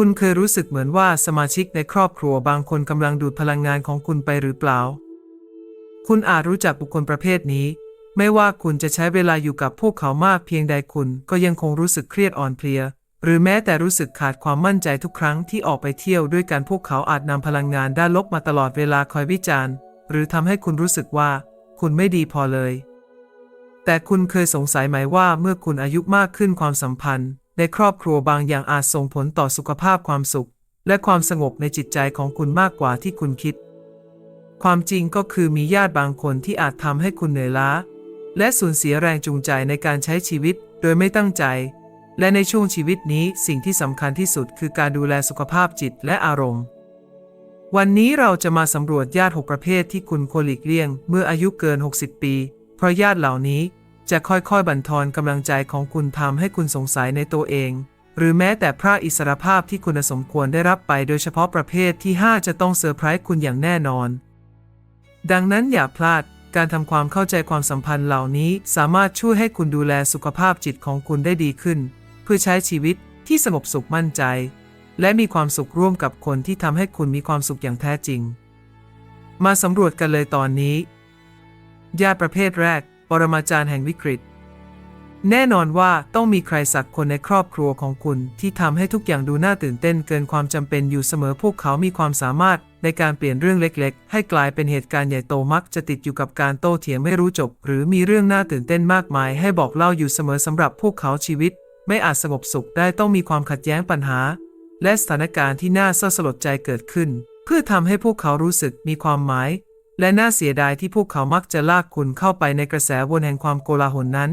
คุณเคยรู้สึกเหมือนว่าสมาชิกในครอบครัวบางคนกำลังดูดพลังงานของคุณไปหรือเปล่า คุณอาจรู้จักบุคคลประเภทนี้ ไม่ว่าคุณจะใช้เวลาอยู่กับพวกเขามากเพียงใดคุณก็ยังคงรู้สึกเครียดอ่อนเพลีย หรือแม้แต่รู้สึกขาดความมั่นใจทุกครั้งที่ออกไปเที่ยวด้วยกันพวกเขาอาจนำพลังงานด้านลบมาตลอดเวลาคอยวิจารณ์ หรือทำให้คุณรู้สึกว่า คุณไม่ดีพอเลย แต่คุณเคยสงสัยไหมว่าเมื่อคุณอายุมากขึ้นความสัมพันธ์ ในครอบครัวบางอย่างอาจส่งผลต่อสุขภาพความสุข และความสงบในจิตใจของคุณมากกว่าที่คุณคิด ความจริงก็คือมีญาติบางคนที่อาจทำให้คุณเหนื่อยล้า และสูญเสียแรงจูงใจในการใช้ชีวิตโดยไม่ตั้งใจ และในช่วงชีวิตนี้สิ่งที่สำคัญที่สุดคือการดูแลสุขภาพจิตและอารมณ์ วันนี้เราจะมาสำรวจญาติ 6 ประเภทที่คุณควรหลีกเลี่ยง เมื่ออายุเกิน 60 ปี เพราะญาติเหล่านี้ จะค่อยๆ บั่นทอนกำลังใจของคุณทำให้คุณสงสัยในตัวเอง หรือแม้แต่พระอิสรภาพที่คุณสมควรได้รับไปโดยเฉพาะประเภทที่ 5 จะต้องเซอร์ไพรส์คุณอย่างแน่นอน ดังนั้นอย่าพลาดการทำความเข้าใจความสัมพันธ์เหล่านี้สามารถช่วยให้คุณดูแลสุขภาพจิตของคุณได้ดีขึ้น เพื่อใช้ชีวิตที่สงบสุขมั่นใจ และมีความสุขร่วมกับคนที่ทำให้คุณมีความสุขอย่างแท้จริง มาสำรวจกันเลยตอนนี้ ญาติประเภทแรก ปรมาจารย์แห่งวิกฤต แน่นอนว่าต้องมีใครสักคนในครอบครัวของคุณที่ทำให้ทุกอย่างดูน่าตื่นเต้นเกินความจำเป็นอยู่เสมอพวกเขามีความสามารถในการเปลี่ยนเรื่องเล็กๆ ให้กลายเป็นเหตุการณ์ใหญ่โตมักจะติดอยู่กับการโต้เถียงไม่รู้จบ หรือมีเรื่องน่าตื่นเต้นมากมายให้บอกเล่าอยู่เสมอสำหรับพวกเขาชีวิต ไม่อาจสงบสุขได้ต้องมีความขัดแย้งปัญหา และสถานการณ์ที่น่าเศร้าสลดใจเกิดขึ้น เพื่อทำให้พวกเขารู้สึกมีความหมาย และน่าเสียดายที่พวกเขามักจะลากคุณเข้าไปในกระแสวนแห่งความโกลาหลนั้น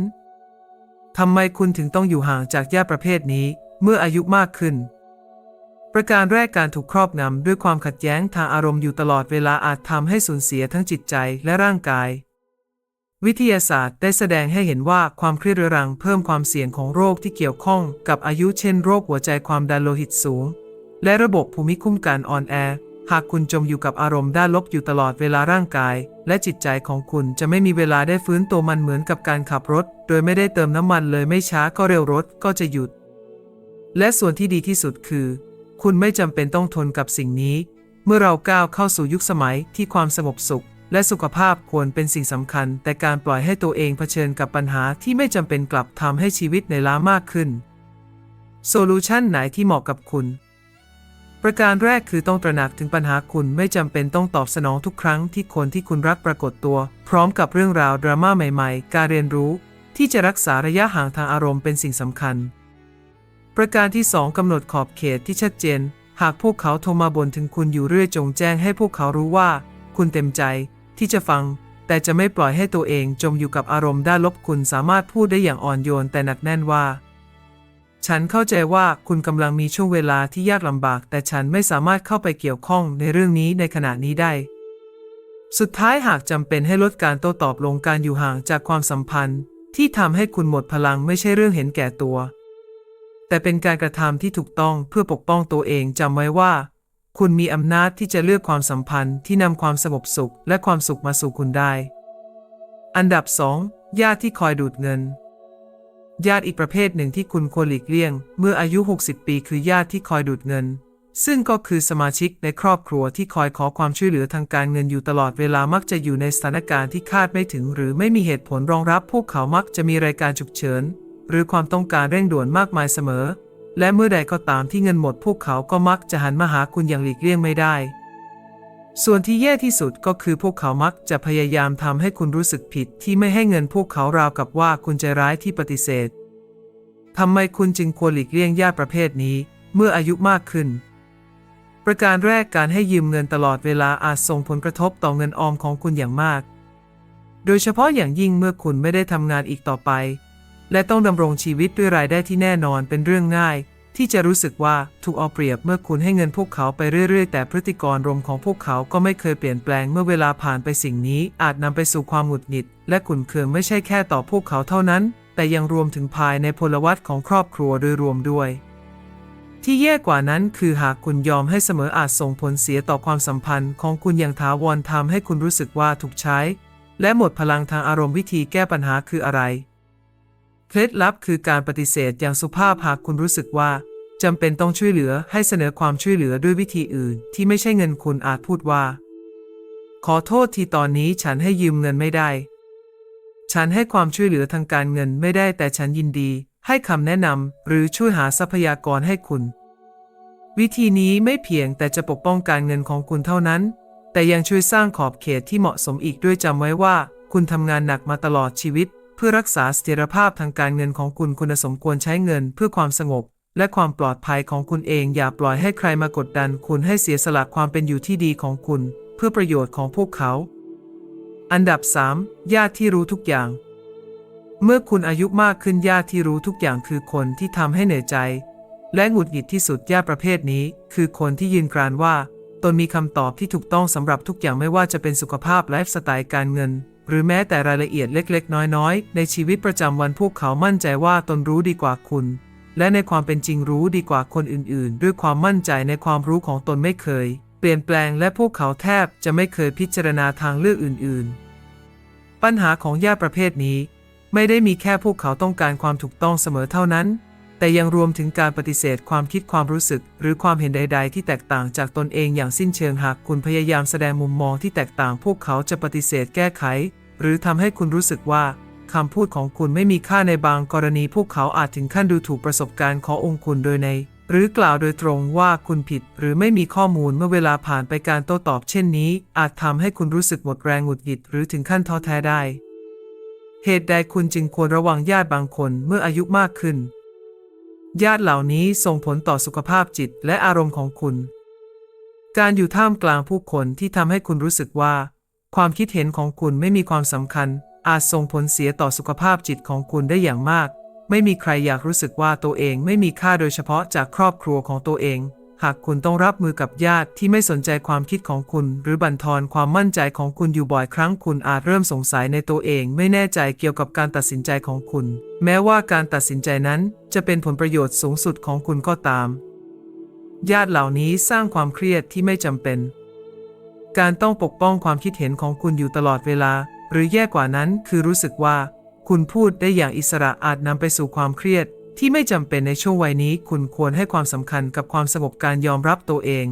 ทำไมคุณถึงต้องอยู่ห่างจากญาประเภทนี้เมื่ออายุมากขึ้น ประการแรกการถูกครอบงำด้วยความขัดแย้งทางอารมณ์อยู่ตลอดเวลาอาจทำให้สูญเสียทั้งจิตใจและร่างกาย วิทยาศาสตร์ได้แสดงให้เห็นว่าความเครียดรือรังเพิ่มความเสี่ยงของโรคที่เกี่ยวข้องกับอายุเช่น โรคหัวใจความดันโลหิตสูง และระบบภูมิคุ้มกันอ่อนแอ หากคุณจมอยู่กับอารมณ์ด้านลบอยู่ตลอดเวลาร่างกาย และจิตใจของคุณจะไม่มีเวลาได้ฟื้นตัวมันเหมือนกับการขับรถ โดยไม่ได้เติมน้ำมันเลยไม่ช้าก็เร็วรถก็จะหยุด และส่วนที่ดีที่สุดคือ คุณไม่จำเป็นต้องทนกับสิ่งนี้ เมื่อเราก้าวเข้าสู่ยุคสมัยที่ความสงบสุข และสุขภาพควรเป็นสิ่งสำคัญ แต่การปล่อยให้ตัวเองเผชิญกับปัญหาที่ไม่จำเป็นกลับทำให้ชีวิตในล้ามากขึ้นโซลูชันไหนที่เหมาะกับคุณ ประการแรกคือต้องตระหนักถึงปัญหาคุณไม่จำเป็นต้องตอบสนองทุกครั้งที่คนที่คุณรักปรากฏตัว พร้อมกับเรื่องราวดราม่าใหม่ๆ การเรียนรู้ ที่จะรักษาระยะห่างทางอารมณ์เป็นสิ่งสำคัญ ประการที่ 2กำหนดขอบเขตที่ชัดเจน หากพวกเขาโทรมาบ่นถึงคุณอยู่เรื่อยจงแจ้งให้พวกเขารู้ว่า คุณเต็มใจ ที่จะฟัง แต่จะไม่ปล่อยให้ตัวเองจมอยู่กับอารมณ์ด้านลบคุณสามารถพูดได้อย่างอ่อนโยนแต่หนักแน่นว่า ฉันเข้าใจว่าคุณกำลังมีช่วงเวลาที่ยากลำบาก แต่ฉันไม่สามารถเข้าไปเกี่ยวข้องในเรื่องนี้ในขณะนี้ได้ สุดท้ายหากจำเป็นให้ลดการโต้ตอบลงการอยู่ห่างจากความสัมพันธ์ ที่ทำให้คุณหมดพลังไม่ใช่เรื่องเห็นแก่ตัว แต่เป็นการกระทำที่ถูกต้องเพื่อปกป้องตัวเองจำไว้ว่า คุณมีอำนาจที่จะเลือกความสัมพันธ์ที่นำความสงบสุขและความสุขมาสู่คุณได้ อันดับ 2 ญาติที่คอยดูดเงิน ญาติอีกประเภทหนึ่งที่คุณควรหลีกเลี่ยง เมื่ออายุ 60 ปีคือญาติที่คอยดูดเงิน ซึ่งก็คือสมาชิกในครอบครัวที่คอยขอความช่วยเหลือทางการเงินอยู่ตลอดเวลามักจะอยู่ในสถานการณ์ที่คาดไม่ถึง หรือไม่มีเหตุผลรองรับ พวกเขามักจะมีรายการฉุกเฉิน หรือความต้องการเร่งด่วนมากมายเสมอ และเมื่อใดก็ตามที่เงินหมด พวกเขาก็มักจะหันมาหาคุณอย่างหลีกเลี่ยงไม่ได้ ส่วนที่แย่ที่สุดก็คือพวกเขามักจะพยายามทำให้คุณรู้สึกผิดที่ไม่ให้เงินพวกเขาราวกับว่าคุณใจร้ายที่ปฏิเสธทำไมคุณจึงควรหลีกเลี่ยงญาติประเภทนี้เมื่ออายุมากขึ้น ประการแรกการให้ยืมเงินตลอดเวลาอาจส่งผลกระทบต่อเงินออมของคุณอย่างมาก โดยเฉพาะอย่างยิ่งเมื่อคุณไม่ได้ทำงานอีกต่อไป และต้องดำรงชีวิตด้วยรายได้ที่แน่นอนเป็นเรื่องง่าย ที่จะรู้สึกว่าถูกเอาเปรียบเมื่อคุณให้เงินพวกเขาไปเรื่อยๆ แต่พฤติกรรมของพวกเขาก็ไม่เคยเปลี่ยนแปลงเมื่อเวลาผ่านไปสิ่งนี้ อาจนำไปสู่ความหงุดหงิด และขุ่นเคืองไม่ใช่แค่ต่อพวกเขาเท่านั้น แต่ยังรวมถึงภายในพลวัตของครอบครัวโดยรวมด้วย ที่แย่กว่านั้นคือหากคุณยอมให้เสมออาจส่งผลเสียต่อความสัมพันธ์ ของคุณอย่างถาวรทำให้คุณรู้สึกว่าถูกใช้ และหมดพลังทางอารมณ์วิธีแก้ปัญหาคืออะไร เคล็ดลับคือการปฏิเสธอย่างสุภาพหากคุณรู้สึกว่าจำเป็นต้องช่วยเหลือให้เสนอความช่วยเหลือด้วยวิธีอื่น ที่ไม่ใช่เงินคุณอาจพูดว่า ขอโทษที่ตอนนี้ฉันให้ยืมเงินไม่ได้ ฉันให้ความช่วยเหลือทางการเงินไม่ได้แต่ฉันยินดี ให้คำแนะนำหรือช่วยหาทรัพยากรให้คุณ วิธีนี้ไม่เพียงแต่จะปกป้องการเงินของคุณเท่านั้น แต่ยังช่วยสร้างขอบเขตที่เหมาะสมอีกด้วยจำไว้ว่า คุณทำงานหนักมาตลอดชีวิต เพื่อรักษาเสถียรภาพทางการเงินของคุณคุณสมควรใช้เงินเพื่อความสงบ และความปลอดภัยของคุณเองอย่าปล่อยให้ใครมากดดัน คุณให้เสียสละความเป็นอยู่ที่ดีของคุณ เพื่อประโยชน์ของพวกเขา อันดับ 3. ญาติที่รู้ทุกอย่าง เมื่อคุณอายุมากขึ้นญาติที่รู้ทุกอย่างคือคนที่ทำให้เหนื่อยใจ และหงุดหงิดที่สุดญาติประเภทนี้ คือคนที่ยืนกรานว่าตนมีคำตอบที่ถูกต้องสำหรับทุกอย่างไม่ว่าจะเป็นสุขภาพไลฟ์สไตล์การเงิน หรือแม้แต่รายละเอียดเล็กๆ น้อยๆ ในชีวิตประจำวันพวกเขามั่นใจว่าตนรู้ดีกว่าคุณ และในความเป็นจริงรู้ดีกว่าคนอื่นๆ ด้วยความมั่นใจในความรู้ของตนไม่เคย เปลี่ยนแปลงและพวกเขาแทบจะไม่เคยพิจารณาทางเลือกอื่น ๆ ปัญหาของญาติประเภทนี้ ไม่ได้มีแค่พวกเขาต้องการความถูกต้องเสมอเท่านั้น แต่ยังรวมถึงการปฏิเสธความคิดความรู้สึก หรือความเห็นใด ๆ ที่แตกต่างจากตนเองอย่างสิ้นเชิงหากคุณพยายามแสดงมุมมองที่แตกต่าง พวกเขาจะปฏิเสธแก้ไข หรือทำให้คุณรู้สึกว่าคำพูดของคุณไม่มีค่าในบางกรณีพวกเขาอาจถึงขั้นดูถูกประสบการณ์ขององค์คุณโดยใน หรือกล่าวโดยตรงว่าคุณผิดหรือไม่มีข้อมูลเมื่อเวลาผ่านไปการโต้ตอบเช่นนี้ อาจทำให้คุณรู้สึกหมดแรงหงุดหงิดหรือถึงขั้นท้อแท้ได้ เหตุใดคุณจึงควรระวังญาติบางคนเมื่ออายุมากขึ้น ญาติเหล่านี้ส่งผลต่อสุขภาพจิตและอารมณ์ของคุณ การอยู่ท่ามกลางผู้คนที่ทำให้คุณรู้สึกว่า ความคิดเห็นของคุณไม่มีความสำคัญ อาจส่งผลเสียต่อสุขภาพจิตของคุณได้อย่างมาก ไม่มีใครอยากรู้สึกว่าตัวเองไม่มีค่าโดยเฉพาะจากครอบครัวของตัวเอง หากคุณต้องรับมือกับญาติที่ไม่สนใจความคิดของคุณ หรือบั่นทอนความมั่นใจของคุณอยู่บ่อยครั้งคุณอาจเริ่มสงสัยในตัวเอง ไม่แน่ใจเกี่ยวกับการตัดสินใจของคุณ แม้ว่าการตัดสินใจนั้นจะเป็นผลประโยชน์สูงสุดของคุณก็ตาม ญาติเหล่านี้สร้างความเครียดที่ไม่จำเป็น การต้องปกป้องความคิดเห็นของคุณอยู่ตลอดเวลา หรือแย่กว่านั้นคือรู้สึกว่า คุณพูดได้อย่างอิสระอาจนำไปสู่ความเครียด ที่ไม่จำเป็นในช่วงวัยนี้คุณควรให้ความสำคัญกับความสงบการยอมรับตัวเอง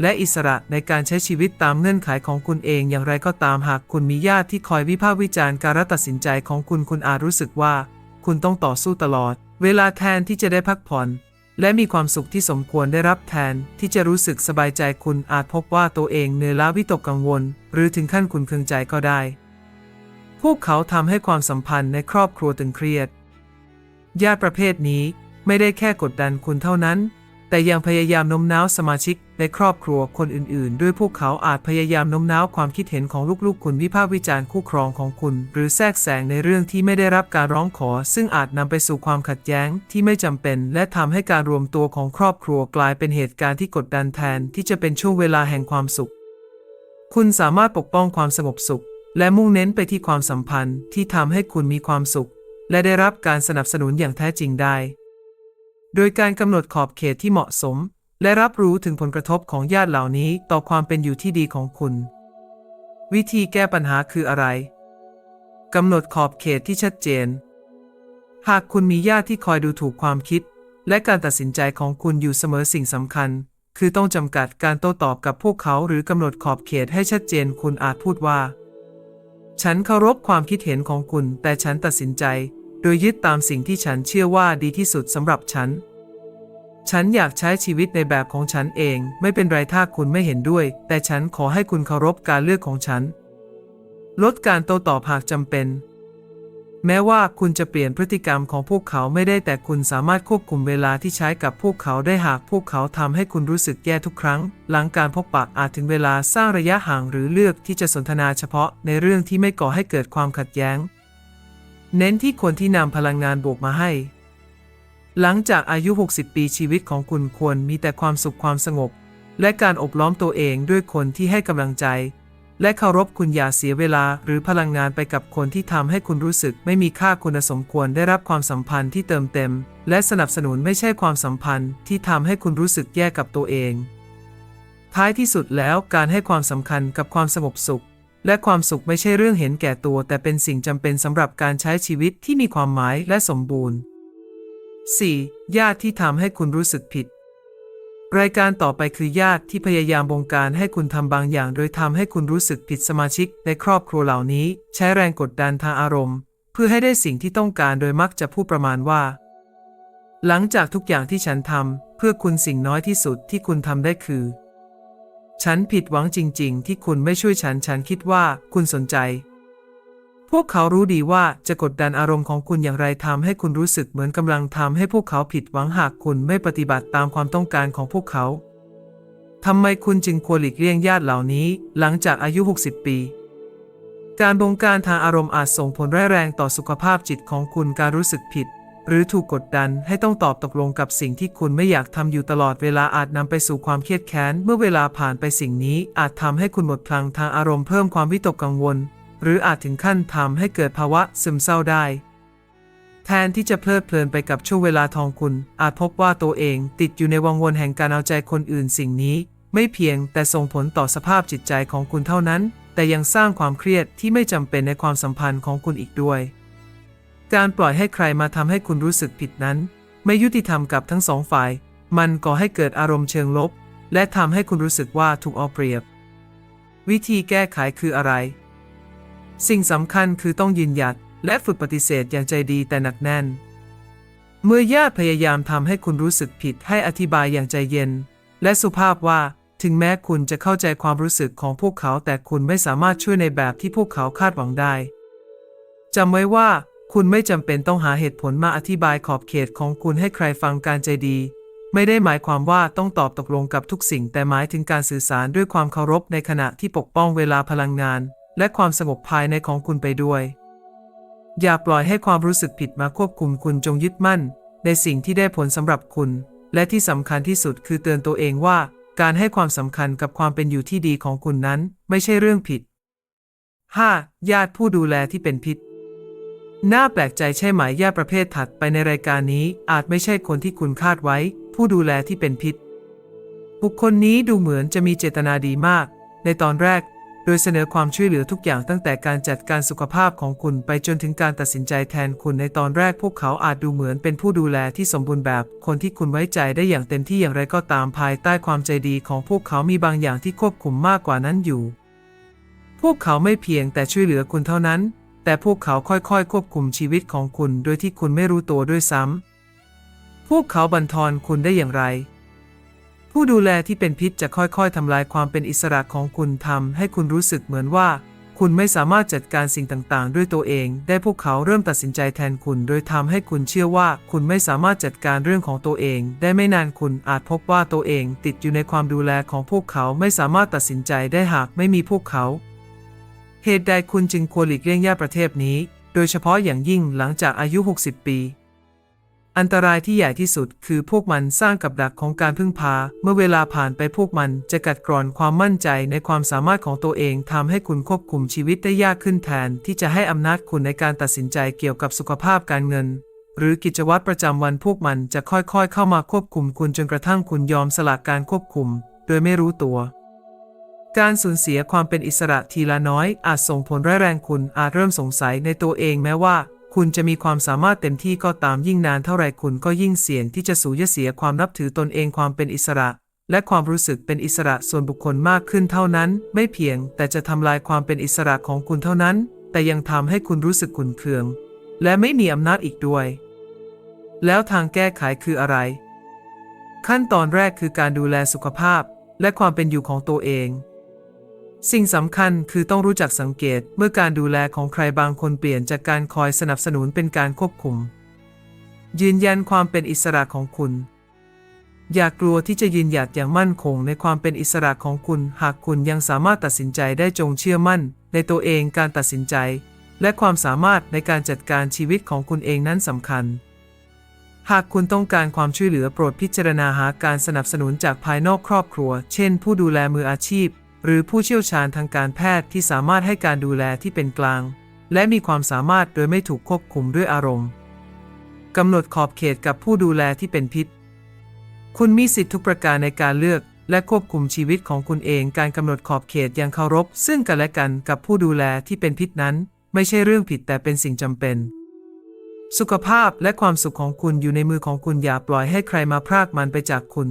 และอิสระในการใช้ชีวิตตามเงื่อนไขของคุณเองอย่างไรก็ตามหากคุณมีญาติที่คอยวิพากษ์วิจารณ์การตัดสินใจของคุณคุณอาจรู้สึกว่า คุณต้องต่อสู้ตลอด เวลาแทนที่จะได้พักผ่อน และมีความสุขที่สมควรได้รับแทนที่จะรู้สึกสบายใจคุณอาจพบว่าตัวเองเหนื่อยล้าวิตกกังวล หรือถึงขั้นคุณเคืองใจก็ได้ พวกเขาทำให้ความสัมพันธ์ในครอบครัวตึงเครียด ญาติประเภทนี้ไม่ได้แค่กดดันคุณเท่านั้น แต่ยังพยายามโน้มน้าวสมาชิกในครอบครัวคนอื่นๆ ด้วยพวกเขาอาจพยายามโน้มน้าวความคิดเห็นของลูกๆ คุณวิพากษ์วิจารณ์คู่ครองของคุณ หรือแทรกแซงในเรื่องที่ไม่ได้รับการร้องขอ ซึ่งอาจนำไปสู่ความขัดแย้งที่ไม่จำเป็น และทำให้การรวมตัวของครอบครัวกลายเป็นเหตุการณ์ที่กดดันแทนที่จะเป็นช่วงเวลาแห่งความสุข คุณสามารถปกป้องความสงบสุข และมุ่งเน้นไปที่ความสัมพันธ์ที่ทำให้คุณมีความสุข และได้รับการสนับสนุนอย่างแท้จริงได้ โดยการกำหนดขอบเขตที่เหมาะสม และรับรู้ถึงผลกระทบของญาติเหล่านี้ต่อความเป็นอยู่ที่ดีของคุณ วิธีแก้ปัญหาคืออะไรกำหนดขอบเขตที่ชัดเจน หากคุณมีญาติที่คอยดูถูกความคิด และการตัดสินใจของคุณอยู่เสมอสิ่งสำคัญ คือต้องจำกัดการโต้ตอบกับพวกเขาหรือกำหนดขอบเขตให้ชัดเจนคุณอาจพูดว่า ฉันเคารพความคิดเห็นของคุณ แต่ฉันตัดสินใจ ดยยึดตามสิ่งที่ฉันเชื่อว่าดีที่สุดสำหรับฉัน ฉันอยากใช้ชีวิตในแบบของฉันเอง ไม่เป็นไรถ้าคุณไม่เห็นด้วย แต่ฉันขอให้คุณเคารพการเลือกของฉัน ลดการโต้ตอบหากจำเป็น แม้ว่าคุณจะเปลี่ยนพฤติกรรมของพวกเขาไม่ได้แต่คุณสามารถควบคุมเวลาที่ใช้กับพวกเขาได้หากพวกเขาทำให้คุณรู้สึกแย่ทุกครั้ง หลังการพบปะอาจถึงเวลาสร้างระยะห่างหรือเลือกที่จะสนทนาเฉพาะในเรื่องที่ไม่ก่อให้เกิดความขัดแย้ง เน้นที่คนที่นำพลังงานบวกมาให้ หลังจากอายุ 60 ปีชีวิตของคุณควรมีแต่ความสุขความสงบ และการอบล้อมตัวเองด้วยคนที่ให้กำลังใจ และเคารพคุณอย่าเสียเวลาหรือพลังงานไปกับคนที่ทำให้คุณรู้สึกไม่มีค่าคุณสมควรได้รับความสัมพันธ์ที่เติมเต็ม และสนับสนุนไม่ใช่ความสัมพันธ์ที่ทำให้คุณรู้สึกแย่กับตัวเอง ท้ายที่สุดแล้วการให้ความสำคัญกับความสงบสุข และความสุขไม่ใช่เรื่องเห็นแก่ตัว แต่เป็นสิ่งจำเป็นสำหรับการใช้ชีวิตที่มีความหมายและสมบูรณ์ 4. ญาติที่ทำให้คุณรู้สึกผิด รายการต่อไปคือญาติที่พยายามบงการให้คุณทำบางอย่าง โดยทำให้คุณรู้สึกผิดสมาชิก ในครอบครัวเหล่านี้ ใช้แรงกดดันทางอารมณ์ เพื่อให้ได้สิ่งที่ต้องการโดยมักจะพูดประมาณว่า หลังจากทุกอย่างที่ฉันทำเพื่อคุณสิ่งน้อยที่สุดที่คุณทำได้คือ ฉันผิดหวังจริง ๆ ที่คุณไม่ช่วยฉัน ฉันคิดว่าคุณสนใจ พวกเขารู้ดีว่าจะกดดันอารมณ์ของคุณอย่างไรทำให้คุณรู้สึกเหมือนกำลังทำให้พวกเขาผิดหวังหากคุณไม่ปฏิบัติตามความต้องการของพวกเขาทำไมคุณจึงควรหลีกเลี่ยงญาติเหล่านี้ หลังจากอายุ 60 ปี การบงการทางอารมณ์อาจส่งผลร้ายแรงต่อสุขภาพจิตของคุณการรู้สึกผิด หรือถูกกดดันให้ต้องตอบตกลงกับสิ่งที่คุณไม่อยากทำอยู่ตลอดเวลาอาจนำไปสู่ความเครียดแค้น เมื่อเวลาผ่านไปสิ่งนี้อาจทำให้คุณหมดพลังทางอารมณ์เพิ่มความวิตกกังวล หรืออาจถึงขั้นทำให้เกิดภาวะซึมเศร้าได้ แทนที่จะเพลิดเพลินไปกับช่วงเวลาทองคุณ อาจพบว่าตัวเองติดอยู่ในวังวนแห่งการเอาใจคนอื่นสิ่งนี้ ไม่เพียงแต่ส่งผลต่อสภาพจิตใจของคุณเท่านั้น แต่ยังสร้างความเครียดที่ไม่จำเป็นในความสัมพันธ์ของคุณอีกด้วย การปล่อยให้ใครมาทำให้คุณรู้สึกผิดนั้น ไม่ยุติธรรมกับทั้งสองฝ่าย มันก่อให้เกิดอารมณ์เชิงลบ และทำให้คุณรู้สึกว่าถูกเอาเปรียบ วิธีแก้ไขคืออะไร สิ่งสำคัญคือต้องยืนหยัดและฝึกปฏิเสธอย่างใจดีแต่หนักแน่น เมื่อญาติพยายามทำให้คุณรู้สึกผิดให้อธิบายอย่างใจเย็น และสุภาพว่าถึงแม้คุณจะเข้าใจความรู้สึกของพวกเขา แต่คุณไม่สามารถช่วยในแบบที่พวกเขาคาดหวังได้จำไว้ว่า คุณไม่จำเป็นต้องหาเหตุผลมาอธิบายขอบเขตของคุณให้ใครฟังการใจดี ไม่ได้หมายความว่าต้องตอบตกลงกับทุกสิ่ง แต่หมายถึงการสื่อสารด้วยความเคารพในขณะที่ปกป้องเวลาพลังงาน และความสงบภายในของคุณไปด้วย อย่าปล่อยให้ความรู้สึกผิดมาควบคุมคุณจงยึดมั่น ในสิ่งที่ได้ผลสำหรับคุณ และที่สำคัญที่สุดคือเตือนตัวเองว่า การให้ความสำคัญกับความเป็นอยู่ที่ดีของคุณนั้น ไม่ใช่เรื่องผิด 5. ญาติผู้ดูแลที่เป็นพิษ น่าแปลกใจใช่ไหมญาประเภทถัดไปในรายการนี้อาจไม่ใช่คนที่คุณคาดไว้ ผู้ดูแลที่เป็นพิษ บุคคลนี้ดูเหมือนจะมีเจตนาดีมาก ในตอนแรก โดยเสนอความช่วยเหลือทุกอย่างตั้งแต่การจัดการสุขภาพของคุณไปจนถึงการตัดสินใจแทนคุณในตอนแรกพวกเขาอาจดูเหมือนเป็นผู้ดูแลที่สมบูรณ์แบบ คนที่คุณไว้ใจได้อย่างเต็มที่อย่างไรก็ตามภายใต้ความใจดีของพวกเขามีบางอย่างที่ควบคุมมากกว่านั้นอยู่ พวกเขาไม่เพียงแต่ช่วยเหลือคุณเท่านั้น แต่พวกเขาค่อยๆ ควบคุมชีวิตของคุณโดยที่คุณไม่รู้ตัวด้วยซ้ำ พวกเขาบันทอนคุณได้อย่างไร ผู้ดูแลที่เป็นพิษจะค่อยๆทำลายความเป็นอิสระของคุณทำให้คุณรู้สึกเหมือนว่า คุณไม่สามารถจัดการสิ่งต่างๆ ด้วยตัวเอง ได้พวกเขาเริ่มตัดสินใจแทนคุณ โดยทำให้คุณเชื่อว่าคุณไม่สามารถจัดการเรื่องของตัวเอง ได้ไม่นานคุณอาจพบว่าตัวเอง ติดอยู่ในความดูแลของพวกเขาไม่สามารถตัดสินใจได้หากไม่มีพวกเขา เหตุใดคุณจึงควรหลีกเลี่ยงญาติประเทศนี้ โดยเฉพาะอย่างยิ่งหลังจากอายุ 60 ปี อันตรายที่ใหญ่ที่สุดคือพวกมันสร้างกับดักของการพึ่งพา เมื่อเวลาผ่านไปพวกมันจะกัดกร่อนความมั่นใจในความสามารถของตัวเองทำให้คุณควบคุมชีวิตได้ยากขึ้นแทน ที่จะให้อำนาจคุณในการตัดสินใจเกี่ยวกับสุขภาพการเงินหรือกิจวัตรประจำวันพวกมันจะค่อยๆ เข้ามาควบคุมคุณจนกระทั่งคุณยอมสละการควบคุม โดยไม่รู้ตัว การสูญเสียความเป็นอิสระทีละน้อย อาจส่งผลร้ายแรงคุณอาจเริ่มสงสัยในตัวเองแม้ว่า คุณจะมีความสามารถเต็มที่ก็ตามยิ่งนานเท่าไรคุณก็ยิ่งเสี่ยงที่จะสูญเสียความนับถือตนเองความเป็นอิสระ และความรู้สึกเป็นอิสระส่วนบุคคลมากขึ้นเท่านั้น ไม่เพียง แต่จะทำลายความเป็นอิสระของคุณเท่านั้น แต่ยังทำให้คุณรู้สึกขุ่นเคือง และไม่มีอำนาจอีกด้วย แล้วทางแก้ไขคืออะไร ขั้นตอนแรกคือการดูแลสุขภาพ และความเป็นอยู่ของตัวเอง สิ่งสำคัญคือต้องรู้จักสังเกตเมื่อการดูแลของใครบางคนเปลี่ยนจากการคอยสนับสนุนเป็นการควบคุม ยืนยันความเป็นอิสระของคุณ อย่ากลัวที่จะยืนหยัดอย่างมั่นคงในความเป็นอิสระของคุณ หากคุณยังสามารถตัดสินใจได้จงเชื่อมั่น ในตัวเองการตัดสินใจ และความสามารถในการจัดการชีวิตของคุณเองนั้นสำคัญ หากคุณต้องการความช่วยเหลือโปรดพิจารณาหาการสนับสนุนจากภายนอกครอบครัว เช่น ผู้ดูแลมืออาชีพ หรือผู้เชี่ยวชาญทางการแพทย์ที่สามารถให้การดูแลที่เป็นกลาง และมีความสามารถโดยไม่ถูกควบคุมด้วยอารมณ์กำหนดขอบเขตกับผู้ดูแลที่เป็นพิษ คุณมีสิทธิทุกประการในการเลือกและควบคุมชีวิตของคุณเองการกำหนดขอบเขตอย่างเคารพ ซึ่งกันและกันกับผู้ดูแลที่เป็นพิษนั้น ไม่ใช่เรื่องผิดแต่เป็นสิ่งจำเป็น สุขภาพและความสุขของคุณอยู่ในมือของคุณอย่าปล่อยให้ใครมาพรากมันไปจากคุณ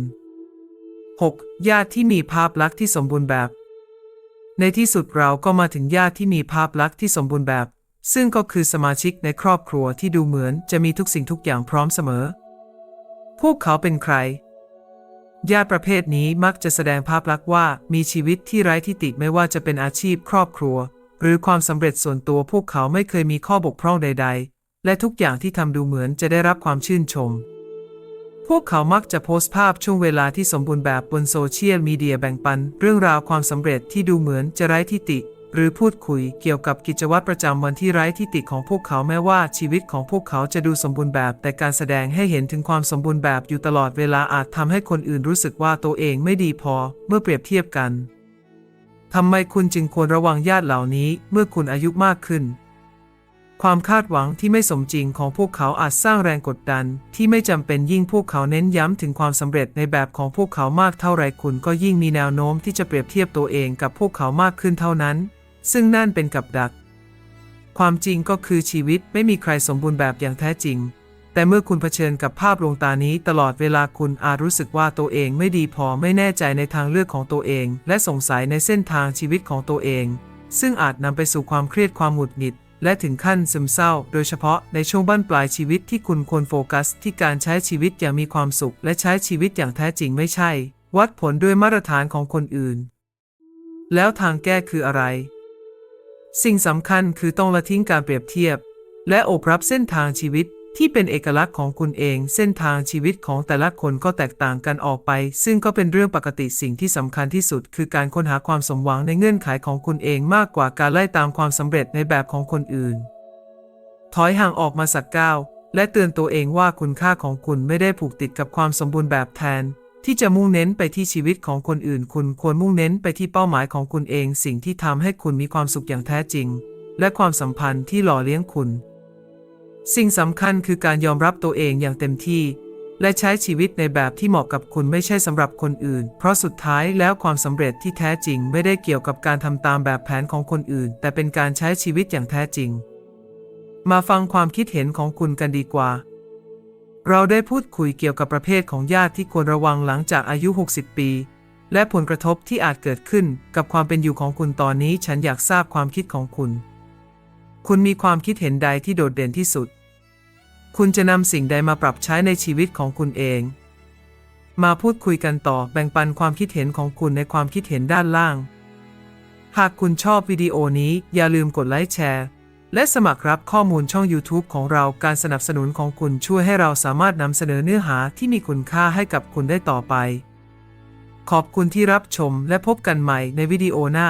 6. ญาติที่มีภาพลักษณ์ที่สมบูรณ์แบบ ในที่สุดเราก็มาถึงญาติที่มีภาพลักษณ์ที่สมบูรณ์แบบ ซึ่งก็คือสมาชิกในครอบครัวที่ดูเหมือนจะมีทุกสิ่งทุกอย่างพร้อมเสมอ พวกเขาเป็นใคร ญาติประเภทนี้มักจะแสดงภาพลักษณ์ว่ามีชีวิตที่ไร้ทิฏฐิไม่ว่าจะเป็นอาชีพครอบครัว หรือความสำเร็จส่วนตัวพวกเขาไม่เคยมีข้อบกพร่องใด ๆ และทุกอย่างที่ทำดูเหมือนจะได้รับความชื่นชม พวกเขามักจะโพสต์ภาพช่วงเวลาที่สมบูรณ์แบบบนโซเชียลมีเดียแบ่งปัน เรื่องราวความสำเร็จที่ดูเหมือนจะไร้ทิฏฐิหรือพูดคุยเกี่ยวกับกิจวัตรประจำวันที่ไร้ทิฏฐิของพวกเขาแม้ว่าชีวิตของพวกเขาจะดูสมบูรณ์แบบ แต่การแสดงให้เห็นถึงความสมบูรณ์แบบอยู่ตลอดเวลาอาจทำให้คนอื่นรู้สึกว่าตัวเองไม่ดีพอเมื่อเปรียบเทียบกันทำไมคุณจึงควรระวังญาติเหล่านี้ เมื่อคุณอายุมากขึ้น ความคาดหวังที่ไม่สมจริงของพวกเขาอาจสร้างแรงกดดัน ที่ไม่จำเป็นยิ่งพวกเขาเน้นย้ำถึงความสำเร็จในแบบของพวกเขามากเท่าไรคุณก็ยิ่งมีแนวโน้มที่จะเปรียบเทียบตัวเองกับพวกเขามากขึ้นเท่านั้น ซึ่งนั่นเป็นกับดัก ความจริงก็คือชีวิตไม่มีใครสมบูรณ์แบบอย่างแท้จริง แต่เมื่อคุณเผชิญกับภาพลวงตานี้ตลอดเวลาคุณอาจรู้สึกว่าตัวเองไม่ดีพอไม่แน่ใจในทางเลือกของตัวเอง และสงสัยในเส้นทางชีวิตของตัวเอง ซึ่งอาจนำไปสู่ความเครียดความหงุดหงิด และถึงขั้นซึมเศร้า โดยเฉพาะในช่วงบั้นปลายชีวิตที่คุณควรโฟกัส ที่การใช้ชีวิตอย่างมีความสุข และใช้ชีวิตอย่างแท้จริงไม่ใช่ วัดผลด้วยมาตรฐานของคนอื่น แล้วทางแก้คืออะไร สิ่งสำคัญคือต้องละทิ้งการเปรียบเทียบ และโอบรับเส้นทางชีวิต ที่เป็นเอกลักษณ์ของคุณเอง เส้นทางชีวิตของแต่ละคนก็แตกต่างกันออกไป ซึ่งก็เป็นเรื่องปกติสิ่งที่สำคัญที่สุด คือการค้นหาความสมหวังในเงื่อนไขของคุณเองมากกว่าการไล่ตามความสำเร็จในแบบของคนอื่น ถอยห่างออกมาสักก้าวและเตือนตัวเองว่าคุณค่าของคุณไม่ได้ผูกติดกับความสมบูรณ์แบบแทน ที่จะมุ่งเน้นไปที่ชีวิตของคนอื่น คุณควรมุ่งเน้นไปที่เป้าหมายของคุณเอง สิ่งที่ทำให้คุณมีความสุขอย่างแท้จริง และความสัมพันธ์ที่หล่อเลี้ยงคุณ สิ่งสำคัญคือการยอมรับตัวเองอย่างเต็มที่ และใช้ชีวิตในแบบที่เหมาะกับคุณไม่ใช่สำหรับคนอื่น เพราะสุดท้ายแล้วความสำเร็จที่แท้จริงไม่ได้เกี่ยวกับการทำตามแบบแผนของคนอื่น แต่เป็นการใช้ชีวิตอย่างแท้จริง มาฟังความคิดเห็นของคุณกันดีกว่า เราได้พูดคุยเกี่ยวกับประเภทของญาติที่ควรระวังหลังจากอายุ 60 ปี และผลกระทบที่อาจเกิดขึ้นกับความเป็นอยู่ของคุณตอนนี้ ฉันอยากทราบความคิดของคุณ คุณมีความคิดเห็นใดที่โดดเด่นที่สุด คุณจะนำสิ่งใดมาปรับใช้ในชีวิตของคุณเอง มาพูดคุยกันต่อแบ่งปันความคิดเห็นของคุณในความคิดเห็นด้านล่าง หากคุณชอบวิดีโอนี้อย่าลืมกดไลค์แชร์และสมัครรับข้อมูลช่อง YouTube ของเราการสนับสนุนของคุณช่วยให้เราสามารถนำเสนอเนื้อหาที่มีคุณค่าให้กับคุณได้ต่อไป ขอบคุณที่รับชมและพบกันใหม่ในวิดีโอหน้า